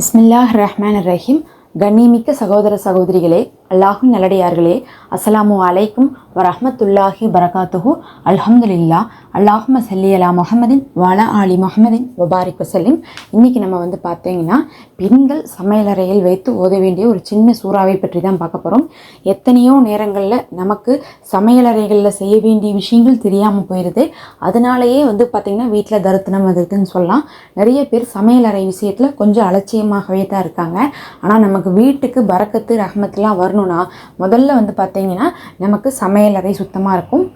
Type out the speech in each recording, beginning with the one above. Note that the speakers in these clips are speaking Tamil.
பிஸ்மில்லாஹ் ரஹ்மான் ரஹீம் கண்ணிமிக்க சகோதர சகோதரிகளே அல்லாஹும் நல்லடியார்களே அஸ்ஸலாமு அலைக்கும் வரஹமத்துல்லாஹி பரகாத்துஹு அல்ஹம்துலில்லா அல்லாஹும சல்லி அலா முகமதின் வாலா ஆலி முகமதின் வபாரிக் வசல்லிம். இன்றைக்கி நம்ம வந்து பார்த்தீங்கன்னா பெண்கள் சமையலறையில் வைத்து ஓத வேண்டிய ஒரு சின்ன சூறாவை பற்றி தான் பார்க்க போகிறோம் எத்தனையோ நேரங்களில் நமக்கு சமையலறைகளில் செய்ய வேண்டிய விஷயங்கள் தெரியாமல் போயிடுது அதனாலேயே வந்து பார்த்திங்கன்னா வீட்டில் தருத்தனம் வந்துருதுன்னு சொல்லலாம். நிறைய பேர் சமையலறை விஷயத்தில் கொஞ்சம் அலட்சியமாகவே தான் இருக்காங்க. ஆனால் நமக்கு வீட்டுக்கு பறக்கத்து ரஹமத்துலாம் வரணும்னா முதல்ல வந்து பார்த்திங்கன்னா நமக்கு சமையல் சமையலறை சுத்தமாக இருக்கும்.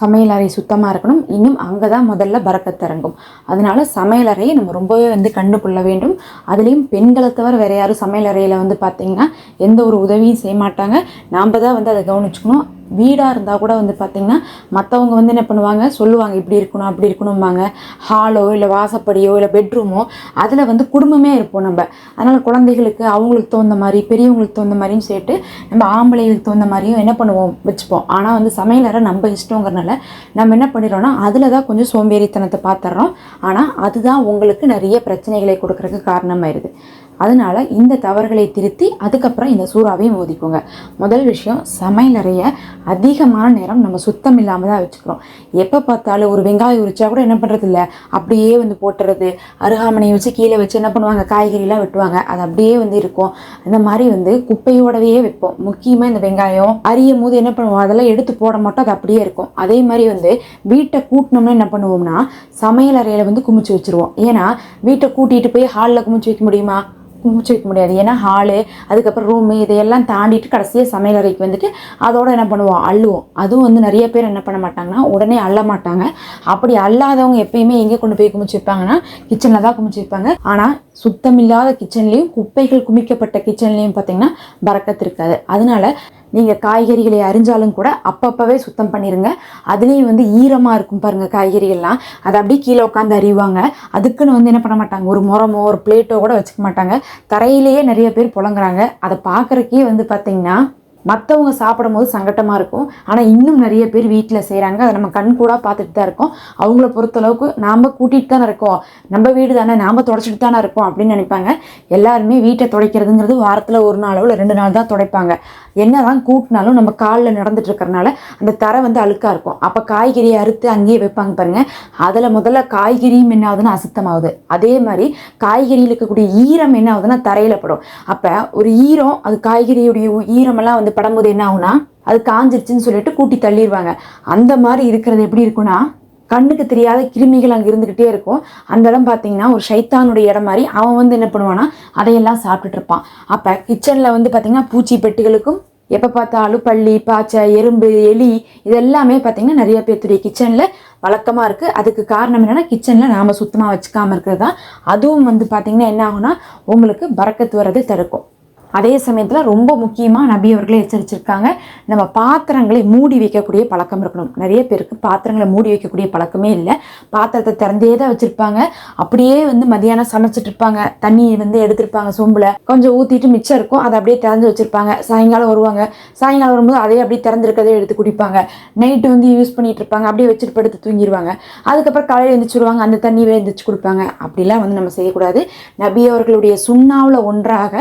சமையலறை சுத்தமாக இருக்கணும். இன்னும் அங்கே தான் முதல்ல பறக்கத்திறங்கும் இறங்கும் அதனால சமையலறையை நம்ம ரொம்பவே வந்து கண்டுகொள்ள வேண்டும். அதுலேயும் பெண்களை தவிர வேறு யாரும் சமையலறையில் வந்து பார்த்திங்கன்னா எந்த ஒரு உதவியும் செய்ய மாட்டாங்க. நாம் தான் வந்து அதை கவனிச்சுக்கணும். வீடாக இருந்தால் கூட வந்து பார்த்திங்கன்னா மற்றவங்க வந்து என்ன பண்ணுவாங்க? சொல்லுவாங்க இப்படி இருக்கணும் அப்படி இருக்கணும்பாங்க. ஹாலோ இல்லை வாசப்படியோ இல்லை பெட்ரூமோ அதில் வந்து குடும்பமே இருப்போம் நம்ம. அதனால் குழந்தைகளுக்கு அவங்களுக்கு தகுந்த மாதிரி பெரியவங்களுக்கு தகுந்த மாதிரியும் சேர்த்து நம்ம ஆம்பளைகளுக்கு தகுந்த மாதிரியும் என்ன பண்ணுவோம்? வச்சுப்போம். ஆனால் வந்து சமையலறை நம்ம இஷ்டங்கிறனால நம்ம என்ன பண்ணிடுறோம்னா அதில் தான் கொஞ்சம் சோம்பேறித்தனத்தை பார்த்துட்றோம் ஆனால் அதுதான் உங்களுக்கு நிறைய பிரச்சனைகளை கொடுக்கறதுக்கு காரணமாயிருது. அதனால் இந்த தவறுகளை திருத்தி அதுக்கப்புறம் இந்த சூறாவையும் ஓதிக்கோங்க முதல் விஷயம் சமையலறைய அதிகமான நேரம் நம்ம சுத்தம் இல்லாமல் தான் வச்சுக்கிறோம். எப்போ பார்த்தாலும் ஒரு வெங்காயம் உரிச்சா கூட என்ன பண்ணுறது இல்லை அப்படியே வந்து போட்டுறது. அருகாமனையை வச்சு கீழே வச்சு என்ன பண்ணுவாங்க? காய்கறிலாம் வெட்டுவாங்க. அது அப்படியே வந்து இருக்கும். அந்த மாதிரி வந்து குப்பையோடவே வைப்போம். முக்கியமாக இந்த வெங்காயம் அறியும் போது என்ன பண்ணுவோம்? அதெல்லாம் எடுத்து போட மாட்டோம். அது அப்படியே இருக்கும். அதே மாதிரி வந்து வீட்டை கூட்டினோம்னா என்ன பண்ணுவோம்னா சமையல் அறையில் வந்து குமிச்சு வச்சுருவோம். ஏன்னா வீட்டை கூட்டிகிட்டு போய் ஹாலில் குமிச்சு வைக்க முடியுமா? குமிச்சு வைக்க முடியாது. ஏன்னா ஹாலு அதுக்கப்புறம் ரூமு இதையெல்லாம் தாண்டிட்டு கடைசியாக சமையல் அறைக்கு வந்துட்டு அதோட என்ன பண்ணுவோம்? அள்ளுவோம். அதுவும் வந்து நிறைய பேர் என்ன பண்ண மாட்டாங்கன்னா உடனே அள்ள மாட்டாங்க. அப்படி அல்லாதவங்க எப்பயுமே எங்கே கொண்டு போய் குமிச்சு வைப்பாங்கன்னா கிச்சனில் தான் குமிச்சு வைப்பாங்க. ஆனால் சுத்தமில்லாத கிச்சன்லேயும் குப்பைகள் குமிக்கப்பட்ட கிச்சன்லேயும் பார்த்தீங்கன்னா பறக்கத்து இருக்காது. அதனால நீங்கள் காய்கறிகளை அரிஞ்சாலும் கூட அப்பப்போவே சுத்தம் பண்ணிடுங்க அதுலேயும் வந்து ஈரமாக இருக்கும் பாருங்கள் காய்கறிகள்லாம் அதை அப்படியே கீழே உட்காந்து அறிவாங்க அதுக்குன்னு வந்து என்ன பண்ண மாட்டாங்க? ஒரு முறமோ ஒரு பிளேட்டோ கூட வச்சுக்க மாட்டாங்க. தரையிலேயே நிறைய பேர் புழங்குறாங்க அதை பார்க்குறக்கே வந்து பார்த்திங்கன்னா மற்றவங்க சாப்பிடும் போது சங்கட்டமாக இருக்கும். ஆனால் இன்னும் நிறைய பேர் வீட்டில் செய்கிறாங்க அதை நம்ம கண் கூட பார்த்துட்டு தான் இருக்கோம். அவங்கள பொறுத்தளவுக்கு நாம் கூட்டிகிட்டு தானே இருக்கோம். நம்ம வீடு தானே நாம் தொடச்சிட்டு தானே இருக்கோம் அப்படின்னு நினைப்பாங்க. எல்லாருமே வீட்டை துடைக்கிறதுங்கிறது வாரத்தில் ஒரு நாளோ இல்லை ரெண்டு நாள் தான் துடைப்பாங்க. என்ன தான் கூட்டினாலும் நம்ம காலில் நடந்துட்டு இருக்கிறனால அந்த தரை வந்து அழுக்காக இருக்கும். அப்போ காய்கறியை அறுத்து அங்கேயே வைப்பாங்க பாருங்கள் அதில் முதல்ல காய்கறியும் என்ன ஆகுதுன்னா அசுத்தமாகுது. அதே மாதிரி காய்கறியில் இருக்கக்கூடிய ஈரம் என்ன ஆகுதுன்னா தரையில் படும். அப்போ ஒரு ஈரம் அது காய்கறியுடைய ஈரமெல்லாம் வந்து படும்போது என்ன ஆகுனா அது காஞ்சிருச்சுன்னு சொல்லிட்டு கூட்டி தள்ளிடுவாங்க அந்த மாதிரி இருக்கிறது எப்படி இருக்குன்னா கண்ணுக்கு தெரியாத கிருமிகள் அங்கே இருந்துக்கிட்டே இருக்கும். அந்த இடம் பார்த்தீங்கன்னா ஒரு சைத்தானுடைய இடம் மாதிரி அவன் வந்து என்ன பண்ணுவான்னா அதையெல்லாம் சாப்பிட்டுட்டு இருப்பான். அப்போ கிச்சனில் வந்து பார்த்தீங்கன்னா பூச்சி பெட்டிகளுக்கும் எப்போ பார்த்தாலும் பள்ளி பாச்சை எறும்பு எலி இதெல்லாமே பார்த்தீங்கன்னா நிறைய பேர்த்துடைய கிச்சனில் வழக்கமாக இருக்குது அதுக்கு காரணம் என்னென்னா கிச்சனில் நாம் சுத்தமாக வச்சுக்காமல் இருக்கிறது தான். அதுவும் வந்து பார்த்திங்கன்னா என்ன ஆகுனா உங்களுக்கு பறக்கத்து வர்றது தடுக்கும். அதே சமயத்தில் ரொம்ப முக்கியமாக நபி அவர்களே எச்சரிச்சிருக்காங்க. நம்ம பாத்திரங்களை மூடி வைக்கக்கூடிய பழக்கம் இருக்கணும். நிறைய பேருக்கு பாத்திரங்களை மூடி வைக்கக்கூடிய பழக்கமே இல்லை. பாத்திரத்தை திறந்தே தான் வச்சுருப்பாங்க. அப்படியே வந்து மதியானம் சமைச்சிட்டு இருப்பாங்க. தண்ணி வந்து எடுத்திருப்பாங்க சொம்பில். கொஞ்சம் ஊற்றிட்டு மிச்சம் இருக்கும். அதை அப்படியே திறந்து வச்சுருப்பாங்க. சாயங்காலம் வருவாங்க. சாயங்காலம் வரும்போது அதே அப்படியே திறந்துருக்கதே எடுத்து குடிப்பாங்க. நைட்டு வந்து யூஸ் பண்ணிட்டு இருப்பாங்க. அப்படியே வச்சுட்டு படுத்து தூங்கிடுவாங்க அதுக்கப்புறம் காலையில் எழுந்திரிச்சிடுவாங்க அந்த தண்ணியை எழுந்திரிச்சு கொடுப்பாங்க. அப்படிலாம் வந்து நம்ம செய்யக்கூடாது. நபி அவர்களுடைய சுண்ணாவில் ஒன்றாக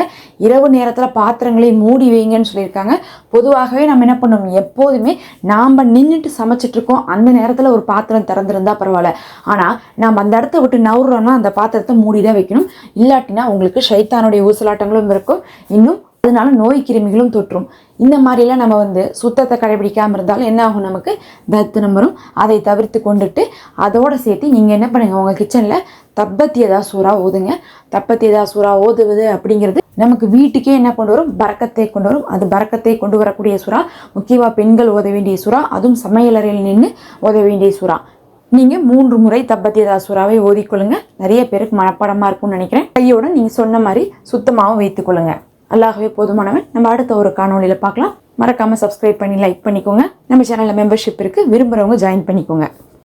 இரவு நேரம் நேரத்தில் பாத்திரங்களை மூடி வைங்கன்னு சொல்லியிருக்காங்க. பொதுவாகவே நம்ம என்ன பண்ணணும் எப்போதுமே நாம் நின்றுட்டு சமைச்சிட்டு இருக்கோம். அந்த நேரத்தில் ஒரு பாத்திரம் திறந்துருந்தால் பரவாயில்ல. ஆனால் நாம் அந்த இடத்த விட்டு நவுறோம்னா அந்த பாத்திரத்தை மூடி தான் வைக்கணும். இல்லாட்டினா உங்களுக்கு ஷைத்தானுடைய ஊசலாட்டங்களும் இருக்கும். இன்னும் அதனால நோய் கிருமிகளும் தொற்றும். இந்த மாதிரிலாம் நம்ம வந்து சுத்தத்தை கடைபிடிக்காமல் இருந்தாலும் என்ன ஆகும் நமக்கு? தத்துனம் வரும் அதை தவிர்த்து கொண்டுட்டு அதோடு சேர்த்து நீங்கள் என்ன பண்ணுங்கள் உங்கள் கிச்சனில் தப்பத்தியதா சூறா ஓதுங்க தப்பத்தியதா சூறா ஓதுவது அப்படிங்கிறது நமக்கு வீட்டுக்கே என்ன கொண்டு வரும்? பறக்கத்தை கொண்டு வரும். அது பறக்கத்தை கொண்டு வரக்கூடிய சுறா முக்கியமாக பெண்கள் ஓத வேண்டிய சுறா அதுவும் சமையலறையில் நின்று ஓத வேண்டிய சுறா. நீங்கள் மூன்று முறை தப்பத்தியதா சூறாவை ஓதிக்கொள்ளுங்க நிறைய பேருக்கு மனப்பாடமாக இருக்கும்னு நினைக்கிறேன். கையோட நீங்கள் சொன்ன மாதிரி சுத்தமாகவும் வைத்துக்கொள்ளுங்க. அல்லாகவே போதுமானவன் நம்ம அடுத்த ஒரு காணொலியில் பார்க்கலாம். மறக்காமல் சப்ஸ்கிரைப் பண்ணி லைக் பண்ணிக்கோங்க. நம்ம சேனலில் மெம்பர்ஷிப் இருக்குது விரும்புகிறவங்க ஜாயின் பண்ணிக்கோங்க.